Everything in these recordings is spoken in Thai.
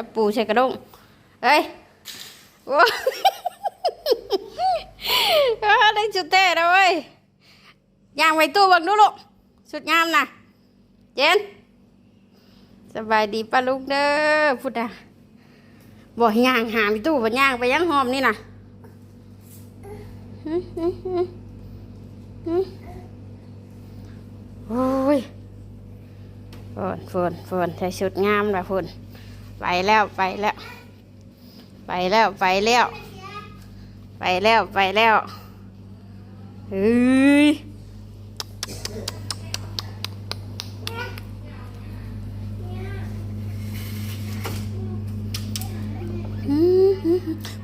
จับปูใส่กระด้งเอ้ยโอ้าได้ชุดเต้แล้วเว้ยย่างไว้ตู้บังดูลูกสุดงามนะเจนสบายดีป้าลูกเด้อพุทธะบ่ให้ย่างหาไปตู้บ่ย่างไปยังหอมนี่นะหึหึหึหึโอ้ยฝนฝนฝนใส่ชุดงามละฝน ไปแล้วไปแล้ว ไปแล้วไปแล้ว ไปแล้วไปแล้วเฮ้ย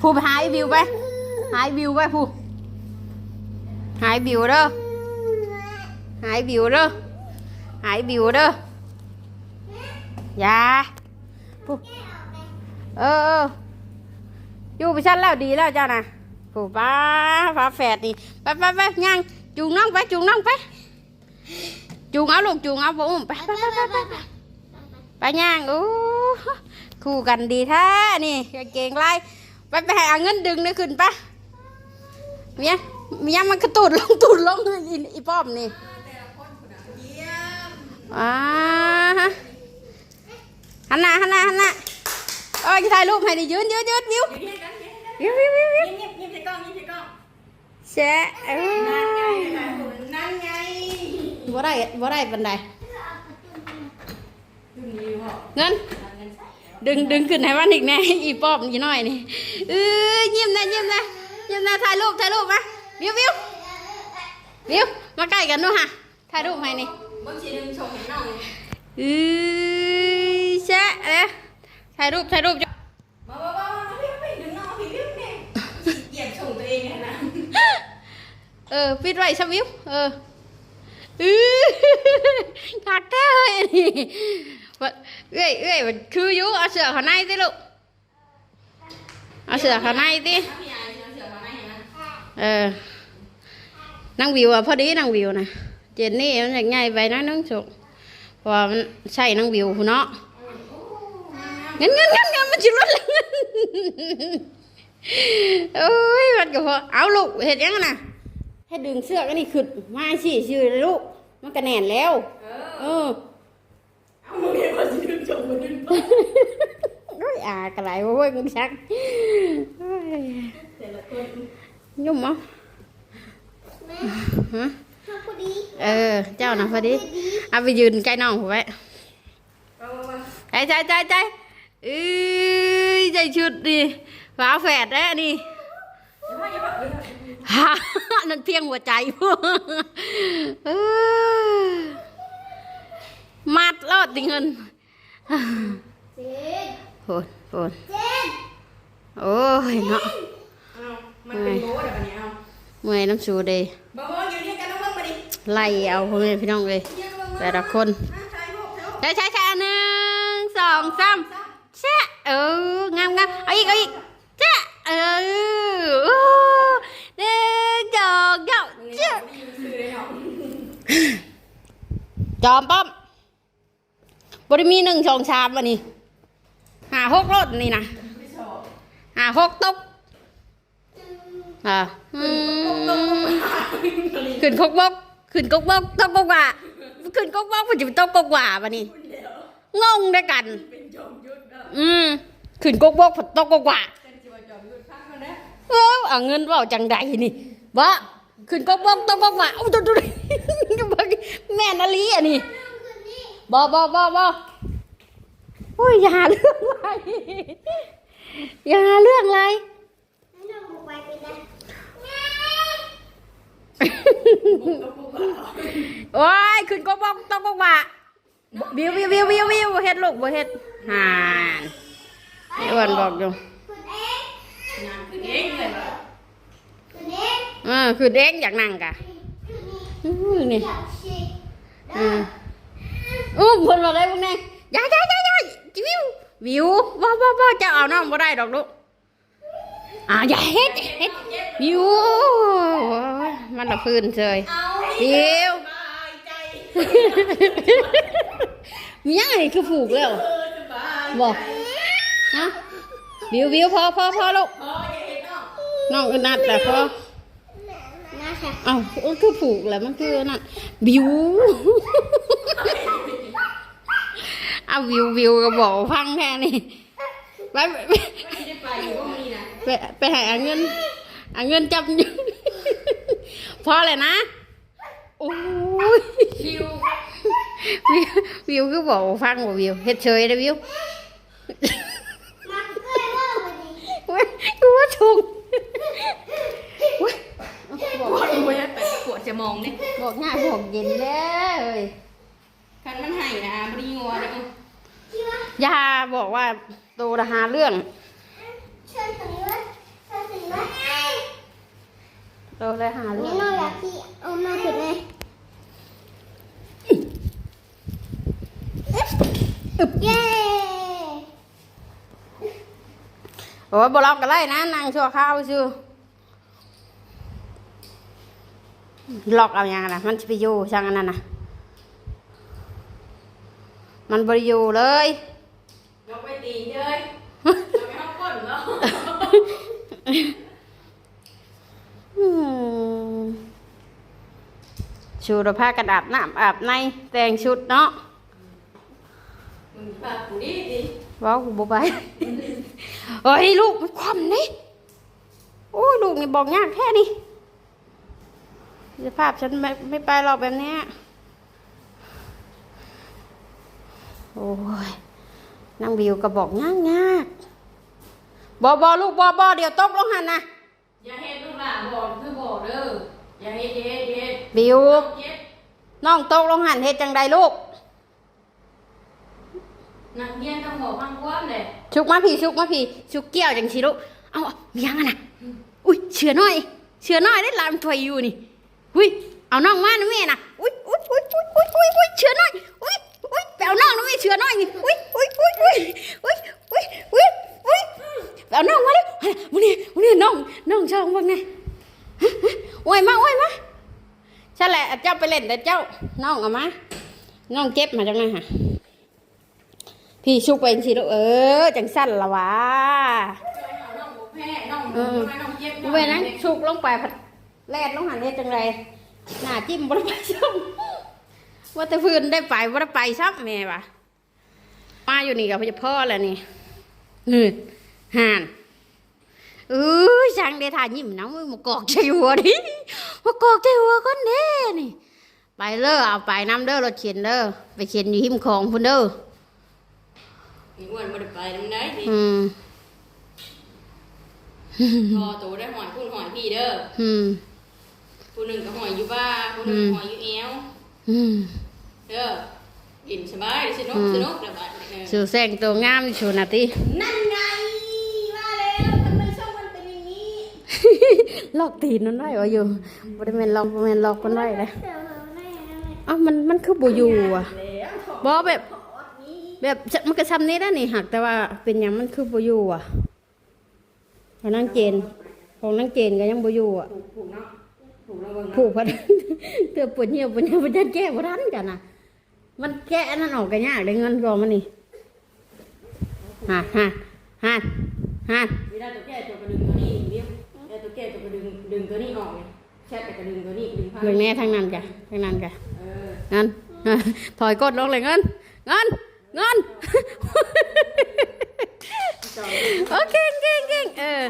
ผู้ไปหายวิวไป หายวิวไปผู้หายวิวเด้อหายวิวเด้อหายวิวเด้ออย่า ผู้เออเอออยู่ไปชั้นแล้วดีแล้วเจ้านะผูป้าฟ้าแฝดนี่ไปไปไปย่างจูงน้องไปจูงน้องไปจูงเอาลูกจูงเอาผมไปไปไปไปไปไปไปย่างโอ้คู่กันดีแท้นี่กางเกงลายไปไปหาเงินดึงนี่ขึ้นปะเมียเมียมันกระตุดลงตุดลงอีอีป้อมนี่อ่าฮะ หันหน้าหันหน้าหันหน้าเอ้ยถ่ายรูปให้ดิยืนยืนยืนวิววิววิววิววิวเงียบเงียบใส่กล้องเงียบใส่กล้องแชะเอ้ยนั่นไงบ่ได้บ่ได้ปันใดดูนี่พ่อเงินดึงดึงขึ้นให้มันอีกแน่อีป้อมอีน้อยนี่เอ้ยยิ้มนะยิ้มนะยิ้มนะถ่ายรูปถ่ายรูปมาวิววิววิวมาใกล้กันดูฮะถ่ายรูปให้นี่บางทีนึงชงเห็นน้องเอ้ยแชะเอ้ย ถ่ายรูปถ่ายรูปจ้ะมาบ้าบ้ามาพี่พี่ดึงน้องพี่พี่เนี่ยเหยียบชงตัวเองเนี่ยนะเออปิดไว้ซะวิวเอออื้อคักแท้เลยนี่ว่าเอ้ยเอ้ยมันคืออยู่เอาเสือข้างในสิลูกเอาเสือข้างในสิพี่ยายเสือมาไหนนะเออนั่งวิวอะพอดีนั่งวิวนะเจนนี่มันอยากใหญ่ไปน้อยนึงสุกเพราะว่ามันใช่นั่งวิวพุ่นเนาะเงินเงินเงินเงินมันจิรถเลยโอ้ยมันก็พอเอาลูกเห็ดยังไงนะให้ดึงเสื้อกันนี่ขึ้นมาสิชื่อเลยลูกมันกระแน่นแล้ว เออเอามึงเห็นว่าจะดึงชงมันดึงโอ้ยอ่ากระไรเว้ยมึงชักโอ้ยแต่ละคนยุ่มมั้งฮะพอดีเออ เจ้านะพอดี เอาไปยืนใกล้น้องผมไว้มาบ้าบ้าใจใจใจใจ เอ้ยใจชุดดิฝาแฝดแล้วนี่อย่าพ่ออย่าพ่อฮะนั่นเพียงหัวใจพวกเออมัดรอดติเงินเจนโหดโหดเจนโอ้ยเนาะเอามันเป็นโบ้เดี๋ยววันนี้เอาเมื่อยน้ำสูเดยบ้าบ้าอยู่ด้วยกันน้องเบิ่งมาดิไล่เอาพ่อแม่พี่น้องเลยเยี่ยมเบิ่งมาแต่ละคนถ่ายรูปถ่ายรูปใช่ใช่ใช่หนึ่งสองสามแช่ เอองามงามเอาอีกเอาอีกแช่เออหนึ่งสองสามแช่ซื้าะจอมป้อมบริมีหนึ่งสองสามวันนี้หาหกรถนี่นะหาหกตุ๊กอ่าขึ้นกกบกขึ้นกกบกตกกกว่าขึ้นกกบกมันจะเป็นตกกกว่าวันนี้ งงด้วยกันเป็นจอมยุทธเนาะอืมขึ้นกกบกผัดตกกกว่าเป็นจิวจอมยุทธพักมาแล้วเออเอาเงินเว่าจังใดนี่บ่ขึ้นกกบกตกกกว่าอู้ดูดูดูแม่นาลีอะนี่บ่บ่บ่บ่โอ้ยอย่าหาเรื่องอะไรอย่าหาเรื่องอะไรให้น้องบุกไปเป็นนะโอ้ยขึ้นกกบกตกกกว่า วิววิววิววิววิวเฮ็ดลูกบ่เฮ็ดห่านไอ้อ้วนบอกอยู่คุณเองงานคือเองเลยเหรอคุณเองเออคือเด็กอยากนั่งกะคุณนี่อื้อนี่อยากฉีดอืมอู้คนมาเลยพวกนี้ยายยายยายยายวิววิวว้าวว้าวว้าวจะเอาน้องบ่ได้ดอกลูกอ่าอย่าเฮ็ดอย่าเฮ็ดวิวมันละพื้นเฉยเอาวิวสบายใจ มียังไงคือผูกแล้วเออสบายใจบอกฮะวิววิวพอพอพอลูกพออย่าเห็นน้องน้องอึดอัดแต่พอน่าค่ะเอ้าเออคือผูกแหล้วมันคือนั่นวิวเอาวิววิวก็บอกฟังแค่นี้ไปไปไม่ได้ไปอยู่ว่ามีนะไปไปหาเงินหาเงินจับอยู่พอเลยนะโอ้ ยคิววิววิวก็บอกฟังว่าวิวเฮ็ดเฉยนะวิวมาเคยเล่าวันนี้เว้ยกูว่าชงเว้ยบอกปวดหัวไปปวดจะมองเนี่ยบอกง่ายบอกเย็นเลยคันมันให้นะบริงัวเด้อที่ว่ายาบอกว่าโตระหาเรื่องเชิญถึงว่าเชิญถึงว่าโตระหาเรื่นี่องน้องอยากที่เอามาถึงเลย เย้โอ้ยบล็อกกันเลยนะนางชั่วข้าวชื่อล็อกเอาอย่างนะมันจะไปอยู่ช่างอันนั้นนะมันบริอยู่เลยยกไปตีนเลยเราไปห้องก้นแล้วอืมชูรผ้ากันอาบน้ำอาบในแต่งชุดเนาะ มึงพากูดีดิว้าวกูบไปเฮ้ยลูกมันความนี่โอ้ยลูกนี่บอกยากแค่นี้สภาพฉันไม่ไม่ไปหรอกแบบเนี้ยโอ้ยนั่งวิวก็บอกยากยากบอบอลูกบอบอเดี๋ยวตกลงหันนะอย่าเฮ็ดลูกหลานบอกคือบอกเด้ออย่าเฮ็ดอย่าเฮ็ดอย่าเฮ็ดบิวเฮ็ดน้องตกลงหันเฮ็ดจังใดลูก นักเรียต้องบอกฟังความเลยชุกมาพี่ชุกมาพี่ชุกเกี้ยวจังชีลูกเอาเอามียังอะนะอุ้ยเชือน้อย เชือน้อยได้ลามถอยอยู่นี่อุ้ยเอาน้องมานะแม่นะอุ้ยอุ้ยอุ้ยอุ้ยอุ้ยอุ้ยอุ้ยเชือน้อยอุ้ยอุ้ยไปเอาน้องนะแม่เชือน้อยนี่อุ้ยอุ้ยอุ้ยอุ้ยอุ้ยอุ้ยอุ้ยอุ้ยไปเอาน้องมาเลยวันนี้วันนี้น้องน้องชอบบ้างไงโอ้ยมาโอ้ยมาใช่แหละเจ้าไปเล่นแต่เจ้าน้องเอามาน้องเจ็บมาจังไงฮะ พี่ชุกไปสิลูกเออ จังสั้นละวะน้องบอกแพ้น้องเออทำไมน้องเจ็บเว้ยนั้นชุกลงไปผัดแลดลงหันเฮ็ดจังไรหน้าจิ้มบ่ได้ไปซ้ำว่าแต่พื้นได้ไปบ่ได้ไปซ้ำแม่วะมาอยู่นี่กับพ่อแหละนี่นี่ห่านเออช่างได้ทายิ้มน้ำมือมากอกใจหัวดิมากอกใจหัวคนเด้นี่ ไปเด้อเอาไปน้ำเด้อรถเข็นเด้อไปเข็นอยู่หิมของพุ่นเด้อ มีอ้วนบ่ได้ไปนำได้ดิอืมพอโตได้หอยพุ่นหอยพี่เด้ออืมผู้หนึ่งก็หอยอยู่บ้าผู้หนึ่งอืมหอยอยู่แอวอืมเด้อกินสบายสนุกอืมสนุกแล้วบัดนี้เอสูอแสงตัวงามชูนาทีนั่นไงมาแล้วทำไมช่องมันเป็นอย่างนี้ลอกตีนนั่นได้วะอยู่บริเวณลอกบริเวณลอกมันได้เลยเดี๋ยวเราได้อะไรอ้าวมันมันคือบูอยู่อะแล้วขอบบ่แบบขอดนี้ แบบมันก็ซ้ำนี้ได้นี่หักแต่ว่าเป็นอย่างมันคือบูอยู่อะของนางเจนของนางเจนก็ยังบูอยู่อะผูกผูกเนาะผูกระเบิงผูกพันเตือปวดเหี่ยวปวดเหี่ยวปวดจะแก้บ่ทันกันนะมันแก้อันนั้นออกกันยากได้เงินกองมันนี่ฮะฮะฮะฮะเวลาตัวแก่ตัวกระดึงตัวนี้เรียกเวลาตัวแก่ตัวกระดึงดึงตัวนี้ออกเนี่ยแช่แต่กระดึงตัวนี้ดึงผ้าเรื่องแน่ทั้งนั้นกะทั้งนั้นกะเออเงินถอยกดลงเลยเงินเงิน เงินโอเคเก่งเก่งเออ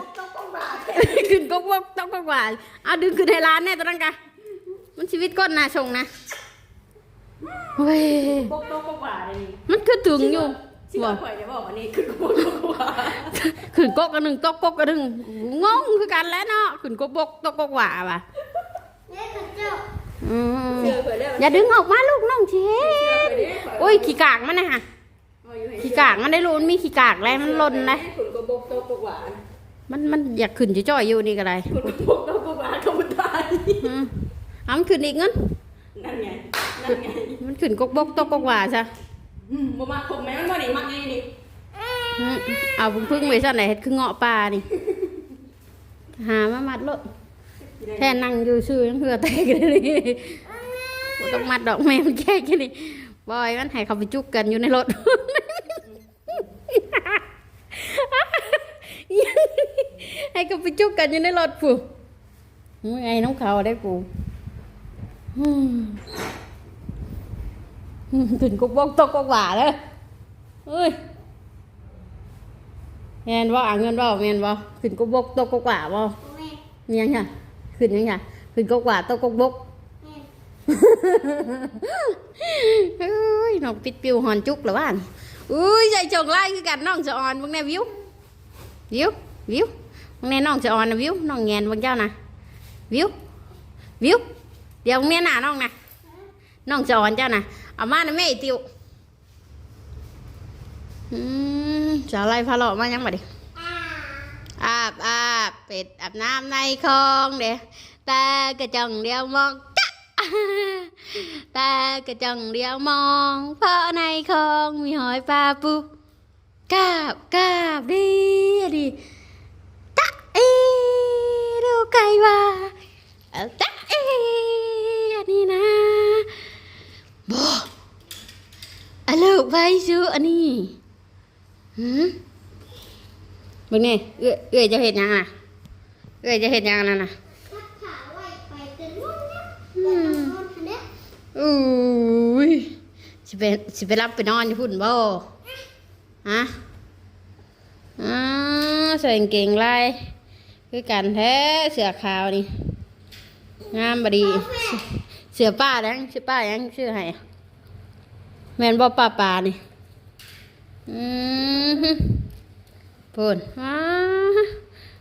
ขึ้นกกวกต้องกกว่าเอาดึงขึ้นให้ร้านแน่ตัวนั้นกะมันชีวิตก้นนะชงนะเว้ยปกโต๊กว่าเลยมันคือถึงอยู่ที่บ่ว่าข่อยจะบอกอันนี้คือกูปกว่าขึ้นกกกันหนึ่งตกกกกันหนึ่งงงคือกันแล้วเนาะขึ้นกกบกตกกกว่าว่ะเนี่ยคุณเจ้าอืมเชื่อข่อยได้อย่าดึงออกมาลูกน้องเชเชื่อข่อยได้ข่โอ้ย ขี้กากมันนะฮะ ขี้กากมันได้รู้มันมีขี้กากอะไรมันหล่นนะคุณก็ปกโต๊ะปกว่ามันมันอยากขึ้นจ่อยๆอยู่นี่ก็ได้คุณก็ปกโต๊ะปกว่าเขาไม่ตายอืมเอามันขึ้นอีกเงินนั่นไงนั่นไงมันขึ้นกกบกตกกกว่าซะอืมบ่มาผมแม่มันบ่ได้มักไงนี่อืมเอาพึ่งไปซะไหนเฮ็ดคือเงาะปลานี่หามามัดโลดแท่นั่งอยู่ซื่อยังเหือแตกเลยนี่บ่ต้องมัดดอกแม่มันแค่แค่นี้บอยมันให้เขาไปจุกกันอยู่ในรถ ก็ไปจุกกันอยู่ในรถผู้มึงไงน้องเขาได้กูถึงกุกบกตกกกว่าเลยเอ้ยแมนว่าอ่างเงินว่าแมนว่าขึ้นกุกบกตกกกว่าบ่แม่มียังไงขึ้นยังไงขึ้นกกว่าตกกกบกเอ้ยน้องปิดปิวหอนจุกหรือว่านอุ้ยใจจงไล่คือกันน้องจะอ่อนบางแน่วิววิววิว แน่น้องจะอ่อนนะวิวน้องแงนบางเจ้านะวิววิวเดี๋ยวบางแน่หน้าน้องนะน้องจะอ่อนเจ้านะเอามานะแม่ติวอืมจะอาไล่พาเลาะมายังมาดิอาอาบอาบเป็ดอาบน้ำในคลองเด้ตากระจังเดียวมองจ๊ะตากระจังเดียวมอง เพราะในคลองมีหอยปลาปูกาบกาบดีดี เอดูไก่ว่าเอาตะเออันนี้นะบอะลูกไปซื้ออันนี้หืมมึงนี่เอื้อเอื้อยจะเห็นยังน่ะเอื้อยจะเห็นยังนั่นน่ะทักขาไว้ไปจนรุ่นเนี่ยเปิดน้ำนอนทันเด้อุ้ยสิไปสิไปรับไปนอนอยู่พุ่นบ่ฮะอ่าใส่กางเกงลาย คือกันแท้เสือขาวนี่งามบดีเสือป้าดังชื่อป้ายังชื่อให้แม่นบ่ป้าป่านี่อืมฮึพูนอ้า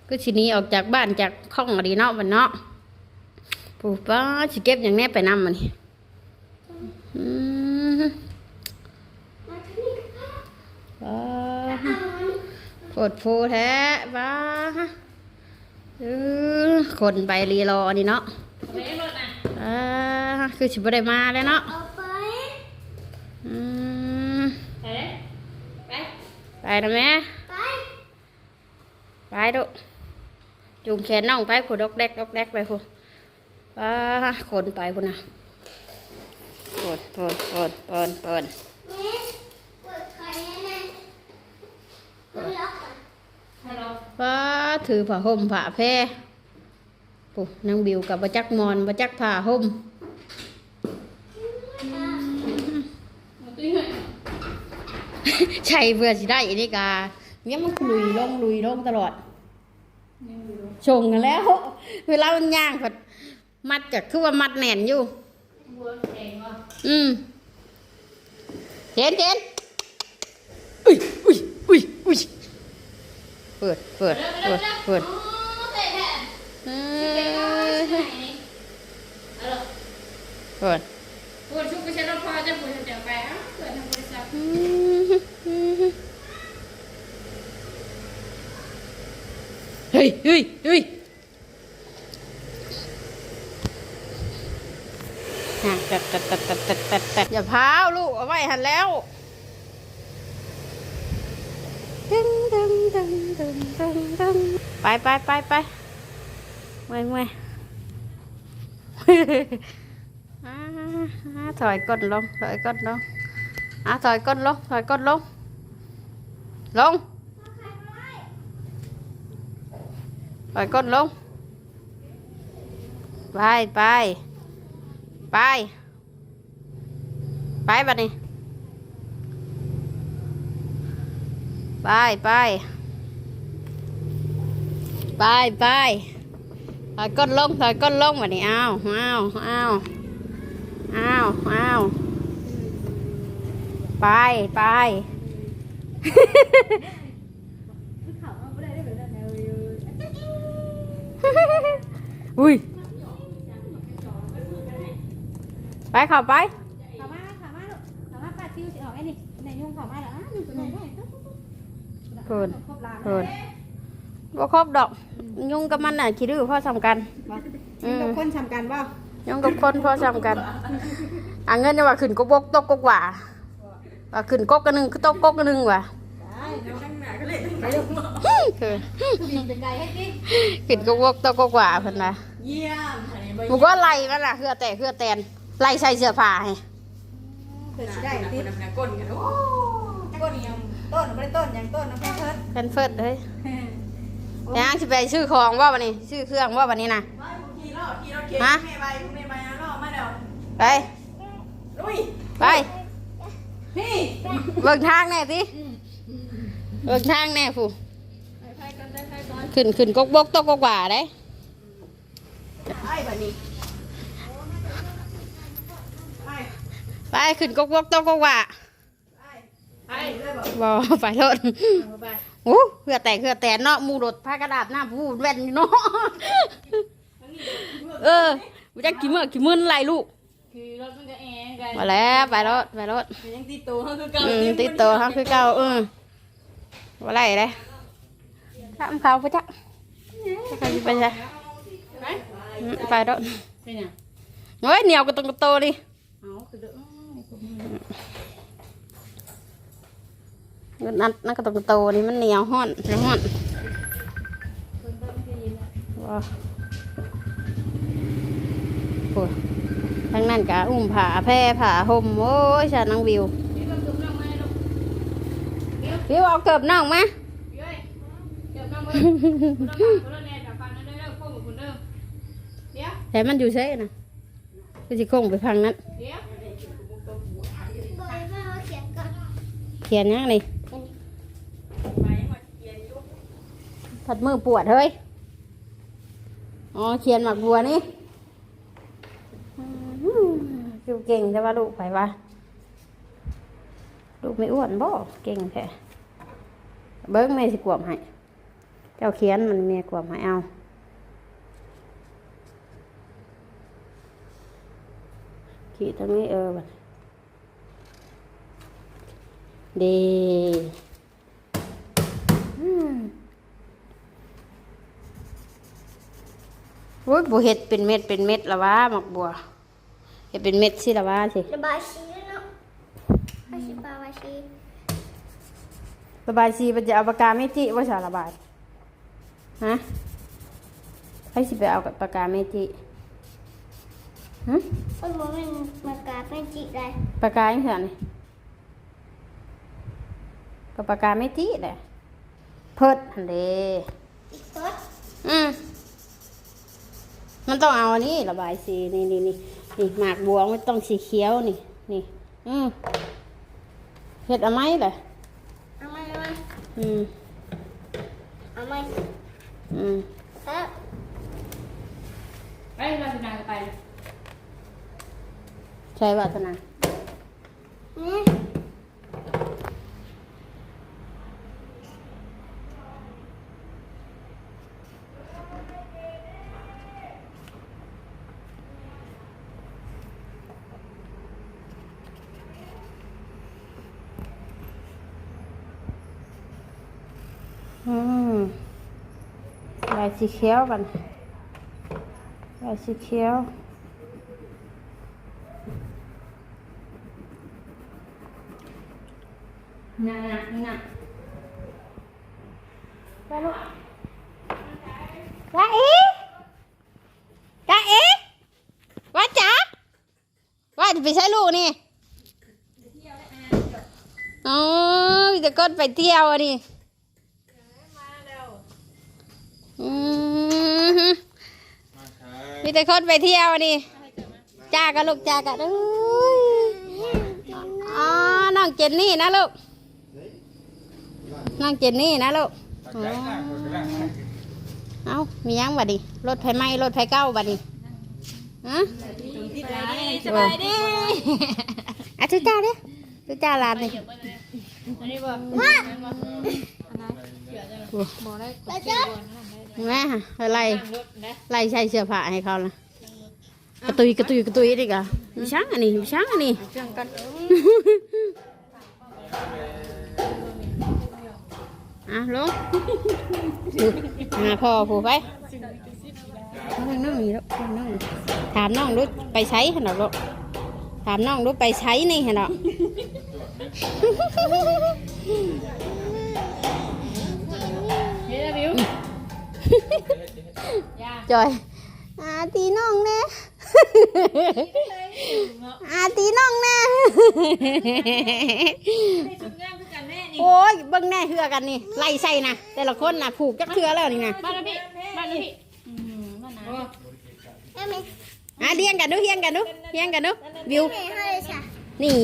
ก็สินี้ออกจากบ้านจากห้องอดีเนาะบันเนาะปูป้าสิเก็บอย่างแน่ไปนำมันนี่อืมมาที่นี่ก็ป้าเอาอันนี้โคตรโพแท้ป้า เออคนไปรีรอนี่เนาะไม่ได้รถนะอ่าคือสิบ่ได้มาแล้วเนาะเอาไปอืมไปเลยไปไปนะแม่ไปไปดูจูงแขนน้องไปผูดอกแดกดอกแดกไปผูป้าคนไปพูนะปวดปวดปวดปวดปวดแม่เปิดไข่แน่ๆมันล็อกอะฮัลโหลป้า ถือผ้าห่มผ้าแพรปุ๊นางบิวกับประจักมอนประจักผ้าห่มใช่เพื่อสิได้อันนี้กาเนี่ยมันลุยลงลุยลงตลอดชงกันแล้ว เวลามันย่างผัดมัดก็คือว่ามัดแน่นอยู่อืมเห็นเห็นอุ้ยอุ้ยอุ้ยอุ้ย ปิดเปิดเปิดเปิดเปิดปวดชุกไปใช้รถพอจะปวดเดี๋ยวไปอะเกิดทางบริษัทอืมเฮ้ยเฮ้ยเฮ้ยตัดตัดตัดตัดตัดตัดตัดอย่าพาวลูกเอาไว้หันแล้วดึงดึงดึงดึงดึงดึง ไปไปไปไปเมื่อยเมื่อยอ่าอ่าถอยก้นลงถอยก้นลงอ่าถอยก้นลงถอยก้นลงลงถอยก้นลงไปไปไปไปบัดนี้ไปไป ไปไปถอยก้นลงถอยก้นลงบัดนี้เอาเอาเอาเอาเอาไปไปอุ้ยไปเขับไปขามาขามาลูกขามาปัดติ้วสิออกไอ้นี่ไหนยุ่งขามาเหรออะยุ่งตัวไหนได้เพิ่นครบลานเพิ่น บ่ครบดอก ยุ่งกับมันน่ะคิดดื้อพ่อสำคัญอืมกับคนทำกันบ่ยุ่งกับคนพ่อสำคัญอะเงินจะว่าขึ้นกบกตกกกว่าว่าขึ้นกกกันหนึ่งคือตกกกกันหนึ่งว่ะได้เนาะข้างหน้าก็เลยต้องไปคือบินเป็นไงให้ดิขึ้นกบกตกกกว่าเพิ่นนะเยี่ยมอันนี้ใบมันก็ไล่มันล่ะเฮือแต่เฮือแตนไล่ใส่เสื้อผ้าให้เกิดสิได้ได้ติติดดน้ำก้นกันโอ้ต้นยังต้นไม่ได้ต้นยังต้นนะเพื่อนเพิ่นเพิ่นเฟิดเฮ้ย ยังสิไปซื้อของว่าวันนี้ซื้อเครื่องว่าวันนี้นะไปขี่รถขี่รถเข็นฮะแม่ไปแม่ไปนะรอบมาเดี๋ยวไปลุยไปพี่เบิ่งทางแน่สิเบิ่งทางแน่ผู้ไปไปกันไปไปก่อนขึ้นขึ้นกกบกตกกกว่าได้ไปแบบนี้ไปไปขึ้นกกบกตกกกว่าไปไปเลยบอกบ่ไปรถเอาไปโอ้เพื่อแต่เพื่อแต่เนาะหมูรถพากระดาษหน้าผู้แว่นอยู่เนาะเออบ่จักกี่มื้อกี่มื้อไรลูกคือรถมันก็แองไงมาแล้วไปรถไปรถยังติดตัวเขาคือเก่าอืมติดตัวเขาคือเก่าเออว่าไรเลยทำเขาไปจ้ะเขาสิไปจ้ะไปอืมไปรถไปเนี่ยโอ้ยเหนียวกระตุงกระโตดิเอาคือเด้อ นั่นนั่นกระตุงกระโตนี่มันเหนียวห้อนห้อนว้าโอ้ยทั้งนั้นกะอุ้มผาแพร่ผาห่มโอ้ยชานังวิววิวเอาเกือบน่องมาเย้ยเดี๋ยวน้ำมือน้ำมือรถแน่กับฟังนั่นเด้อพวกมึงคนเดิมเดี๋ยวแต่มันอยู่เซ่นะก็จะคงไปพังนั้นเดี๋ยวบอกให้เขาเขียนก่อนเขียนยังนี่ไปหมดเย็นยุก ผัดมือปวดเฮ้ย อ๋อเขียนหมักบัวนี่อื้อดูเก่งใช่ปะลูกไปวะลูกไม่อ้วนบ่เก่งแท้เบิ้งแม่สิกวมให้ เจ้าเขียนมันเมียกวมให้เอาขีดตรงนี้เออบัด อืมโอ้ยบัวเห็ดเป็นเม็ดเป็นเม็ดละวะหมักบัวเห็ดเป็นเม็ดสิละวะสิระบายสีเนาะให้สิระบายสีระบายสีมันจะเอาปากกาไม่จิว่าจะระบายฮะให้สิไปเอากับปากกาไม่จิฮะมันบอกมันมากราบไม่จิได้ปากกาอย่างเงี้ยนี่กับปากกาไม่จิแหละเพิดหันเดอีกเพิดอืม มันต้องเอาอันนี้ระบายสีนี่นี่นี่นี่หมากบัวมันต้องสีเขียวนี่ นี่ อืมเห็ดเอะไรเลยเอาไหมเอาไหมอืมเอาไหมอืมครับไปเราจะนานไป ใช่วัฒนา นี่ายสีเขียวกันลายสีเขียวน่ะน่ะน่ะว่าลูกว่าอีจ้าอีว่าจ๋าว่าจะไปใช้ลูกนี่อ๋อมีแต่ก้นไปเที่ยวอะนี่ มาแล้ว อือหือมีแต่คนไปเที่ยวอะนี่จ้ากันลูกจ้ากันเอ้ยอ๋อน้องเจนนี่นะลูกน้องเจนนี่นะลูกอ๋อเอามียังบัดดิรถไฟไหม้รถไฟเก้าบัดดิฮะสบายดีสบายดีอะทุจ้าเด้อทุจ้าลานนี่อันนี้บอกมาบอกได้ไปเจ้า แม่อะไรรถนะไล่ใส่เสื้อผ้าให้เขานะกระตุยกระตุยกระตุยดิกะมีช้างอันนี้มีช้างอันนี้เครื่องกันอะลงหาพ่อผู้ไปน้องน้องนี่ลูกน้องถามน้องลูกไปใช้ขนาดลูกถามน้องลูกไปใช้นี่ขนาดเฮ้ยบิว จอย อาตีน้องแน่อาตีน้องแน่ชุดงามคือกันแน่นี่โอ้ยเบิ่งแน่เฮือกันนี่ไล่ใส่นะแต่ละคนน่ะผูกจักเทือแล้วนี่นะมาแล้วพี่มาแล้วพี่อืมนั่นนะโอ้แม่ไม่อะเลี้ยงกันดูเลี้ยงกันดูเลี้ยงกันดูวิวไม่ให้เลยจ้ะนี่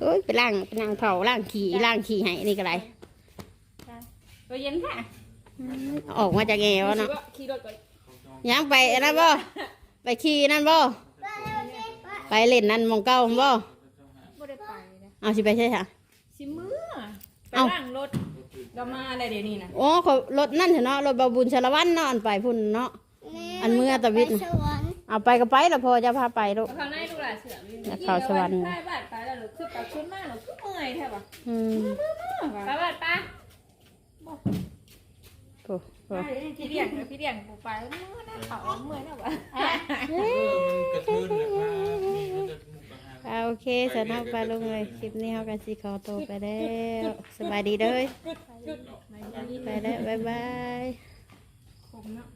โอ้ยไปล้างไปนั่งเผาล้างขี่ล้างขี่ให้นี่ก็ไรตัวเย็นค่ะ ออกมาจากแงวเนาะขี่รถก่อนยังไปอันนั่นบ่ไปขี่นั่นบ่ไปเล่นนั่นหมองเก้าบ่บ่ได้ไปนะเอาสิไปใช่ค่ะสิมือไปเอ้าล้างรถก็มาอะไรเดี๋ยวนี้นะโอ้เขารถนั่นเถอะเนาะรถบาบุญชาละวันเนาะอันไปพุ่นเนาะอันเมื่อตะวิทย์ไปสวรรค์เอาไปก็ไปแล้วพอจะพาไปลูกข้างในดูหลายเสือมีแล้วเข้าสวรรค์ไปบ้านไปแล้วหรือคือปักชุดมากหรือคือเมื่อยแท้ปะอืมไปบ้านป้าโอ้โหพี่เลี้ยงพี่เลี้ยงปูไปเมื่อยนะเขาเมื่อนะวะกระเทือนนะครับมีมันจะมุกอาหาร เอาโอเคสนอกไปลงเลยคลิปนี้เขากันสิขอตัวไปแล้วสบายดีเด้อไปแล้วบ๊ายบาย ผมเนาะ